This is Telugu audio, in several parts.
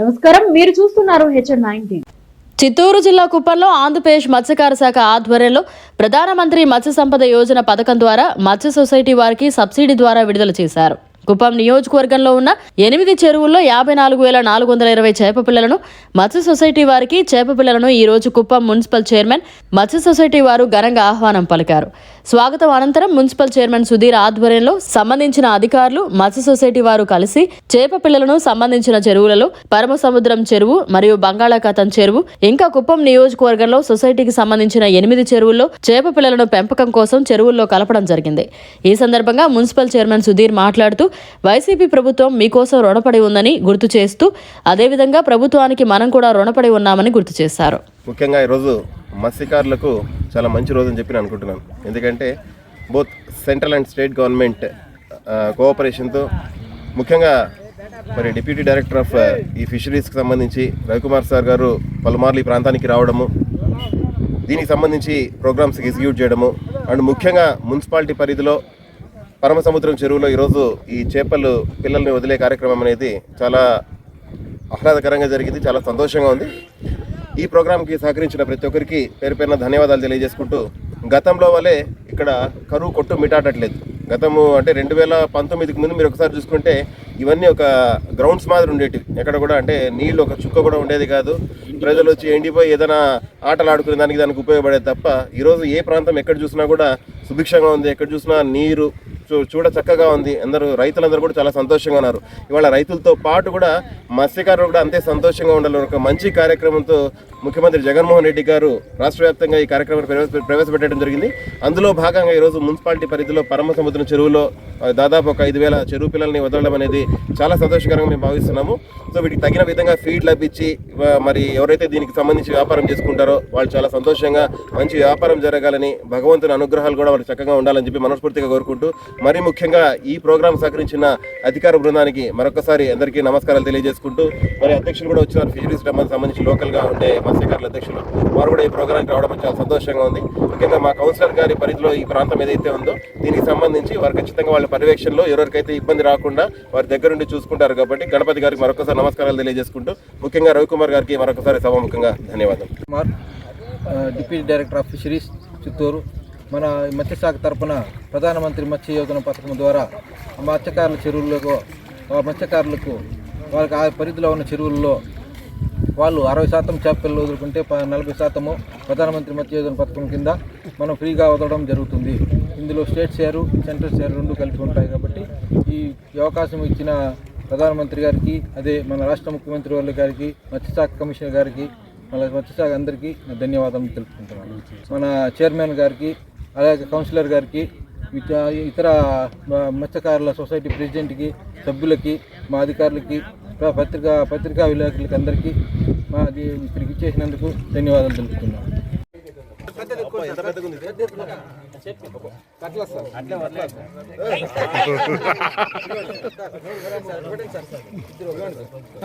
నమస్కారం. మీరు చూస్తున్నారు హెచ్ఎన్ నైన్ టీవీ చిత్తూరు జిల్లా కుప్పంలో ఆంధ్రప్రదేశ్ మత్స్యకార శాఖ ఆధ్వర్యంలో ప్రధానమంత్రి మత్స్య సంపద యోజన పథకం ద్వారా మత్స్య సొసైటీ వారికి సబ్సిడీ ద్వారా విడుదల చేశారు. కుప్పం నియోజకవర్గంలో ఉన్న ఎనిమిది చెరువుల్లో యాభై నాలుగు వేల నాలుగు వందల ఇరవై చేప పిల్లలను మత్స్య సొసైటీ వారికి చేప పిల్లలను ఈ రోజు కుప్పం మున్సిపల్ చైర్మన్ మత్స్య సొసైటీ వారు ఘనంగా ఆహ్వానం పలికారు. స్వాగతం అనంతరం మున్సిపల్ చైర్మన్ సుధీర్ ఆధ్వర్యంలో సంబంధించిన అధికారులు మత్స్య సొసైటీ వారు కలిసి చేప పిల్లలను సంబంధించిన చెరువులలో పరమ సముద్రం చెరువు మరియు బంగాళాఖాతం చెరువు ఇంకా కుప్పం నియోజకవర్గంలో సొసైటీకి సంబంధించిన ఎనిమిది చెరువుల్లో చేప పిల్లలను పెంపకం కోసం చెరువుల్లో కలపడం జరిగింది. ఈ సందర్భంగా మున్సిపల్ చైర్మన్ సుధీర్ మాట్లాడుతూ వైసీపీ ప్రభుత్వం మీకోసం రుణపడి ఉందని గుర్తు చేస్తూ అదేవిధంగా ప్రభుత్వానికి మనం కూడా రుణపడి ఉన్నామని గుర్తు చేశారు. ముఖ్యంగా ఈరోజు మత్స్యకారులకు చాలా మంచి రోజు అని చెప్పి నేను అనుకుంటున్నాను. ఎందుకంటే both central and state government కోఆపరేషన్తో ముఖ్యంగా మరి డిప్యూటీ డైరెక్టర్ ఆఫ్ ఈ ఫిషరీస్కి సంబంధించి రవికుమార్ సార్ గారు పలుమార్లు ఈ ప్రాంతానికి రావడము దీనికి సంబంధించి ప్రోగ్రామ్స్ ఎగ్జిక్యూట్ చేయడము అండ్ ముఖ్యంగా మున్సిపాలిటీ పరిధిలో పరమసముద్రం చెరువులో ఈరోజు ఈ చేపలు పిల్లల్ని వదిలే కార్యక్రమం అనేది చాలా ఆహ్లాదకరంగా జరిగింది చాలా సంతోషంగా ఉంది. ఈ ప్రోగ్రాంకి సహకరించిన ప్రతి ఒక్కరికి పేరు పేరున ధన్యవాదాలు తెలియజేసుకుంటూ గతంలో వలె ఇక్కడ కరువు కొట్టు మిటాటట్లేదు. గతము అంటే రెండు వేల పంతొమ్మిదికి ముందు మీరు ఒకసారి చూసుకుంటే ఇవన్నీ ఒక గ్రౌండ్స్ మాదిరి ఉండేటివి. ఎక్కడ కూడా అంటే నీళ్ళు ఒక చుక్క కూడా ఉండేది కాదు. ప్రజలు వచ్చి ఎండిపోయి ఏదైనా ఆటలు ఆడుకునే దానికి దానికి ఉపయోగపడేది తప్ప ఈరోజు ఏ ప్రాంతం ఎక్కడ చూసినా కూడా సుభిక్షంగా ఉంది. ఎక్కడ చూసినా నీరు చూడ చక్కగా ఉంది. అందరూ రైతులందరూ కూడా చాలా సంతోషంగా ఉన్నారు. ఇవాళ రైతులతో పాటు కూడా మత్స్యకారులు కూడా అంతే సంతోషంగా ఉండాలని ఒక మంచి కార్యక్రమంతో ముఖ్యమంత్రి జగన్మోహన్ రెడ్డి గారు రాష్ట్ర వ్యాప్తంగా ఈ కార్యక్రమాన్ని ప్రవేశ ప్రవేశపెట్టడం జరిగింది. అందులో భాగంగా ఈరోజు మున్సిపాలిటీ పరిధిలో పరమ సముద్రం చెరువులో దాదాపు ఒక ఐదు వేల చెరువు పిల్లల్ని వదలడం అనేది చాలా సంతోషకరంగా మేము భావిస్తున్నాము. సో వీటికి తగిన విధంగా ఫీడ్ లభించి మరి ఎవరైతే దీనికి సంబంధించి వ్యాపారం చేసుకుంటారో వాళ్ళు చాలా సంతోషంగా మంచి వ్యాపారం జరగాలని భగవంతుని అనుగ్రహాలు కూడా వాళ్ళు చక్కగా ఉండాలని చెప్పి మనస్ఫూర్తిగా కోరుకుంటూ మరీ ముఖ్యంగా ఈ ప్రోగ్రాం సహకరించిన అధికార బృందానికి మరొకసారి అందరికీ నమస్కారాలు తెలియజేసుకుంటూ మరి అధ్యక్షులు కూడా వచ్చినారు. ఫిషరీస్ డెమ్మకి సంబంధించి లోకల్గా ఉండే మత్స్యకారుల అధ్యక్షులు. వారు కూడా ఈ ప్రోగ్రాంకి రావడం చాలా సంతోషంగా ఉంది. ముఖ్యంగా మా కౌన్సిలర్ గారి పరిధిలో ఈ ప్రాంతం ఏదైతే ఉందో దీనికి సంబంధించి వారు ఖచ్చితంగా వాళ్ళ పర్యవేక్షణలో ఎవరికైతే ఇబ్బంది రాకుండా వారి దగ్గరుండి చూసుకుంటారు కాబట్టి గణపతి గారికి మరొకసారి నమస్కారాలు తెలియజేసుకుంటూ ముఖ్యంగా రవికుమార్ గారికి మరొకసారి సభాముఖంగా ధన్యవాదాలు. Kumar deputy director of fisheries Chittoor. మన మత్స్యశాఖ తరపున ప్రధానమంత్రి మత్స్య యోజన పథకం ద్వారా మత్స్యకారుల చెరువులకు ఆ మత్స్యకారులకు వాళ్ళకి ఆ పరిధిలో ఉన్న చెరువుల్లో వాళ్ళు అరవై శాతం చేపలు వదులుకుంటే ప- నలభై శాతము ప్రధానమంత్రి మత్స్య యోజన పథకం కింద మనం ఫ్రీగా వదలడం జరుగుతుంది. ఇందులో స్టేట్ షేరు సెంట్రల్ షేర్ రెండు కలిపి ఉంటాయి కాబట్టి ఈ అవకాశం ఇచ్చిన ప్రధానమంత్రి గారికి అదే మన రాష్ట్ర ముఖ్యమంత్రి వాళ్ళ గారికి మత్స్యశాఖ కమిషనర్ గారికి మన మత్స్యశాఖ అందరికీ ధన్యవాదాలు తెలుపుకుంటున్నాను. మన చైర్మన్ గారికి అలాగే కౌన్సిలర్ గారికి ఇతర మత్స్యకారుల సొసైటీ ప్రెసిడెంట్కి సభ్యులకి మా అధికారులకి పత్రికా పత్రికా విలేకరులకి అందరికీ మాది ఇక్కడికి ఇచ్చేసినందుకు ధన్యవాదాలు తెలుపుతున్నాను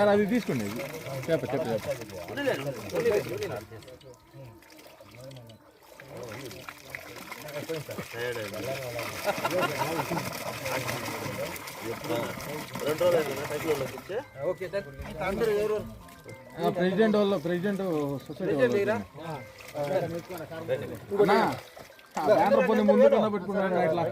అది తీసుకోండి. చెప్ప చెప్ప చెప్ప ఆ, ప్రెసిడెంట్ వాళ్ళు ప్రెసిడెంట్ సొసైటీ బ్యానర్ పోనీ ముందు కన్నా పెట్టుకున్నాడు ఇట్లా.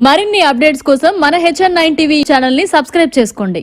మరిన్ని అప్డేట్స్ కోసం మన హెచ్ఎన్ నైన్ టీవీ ఛానల్ని సబ్స్క్రైబ్ చేసుకోండి.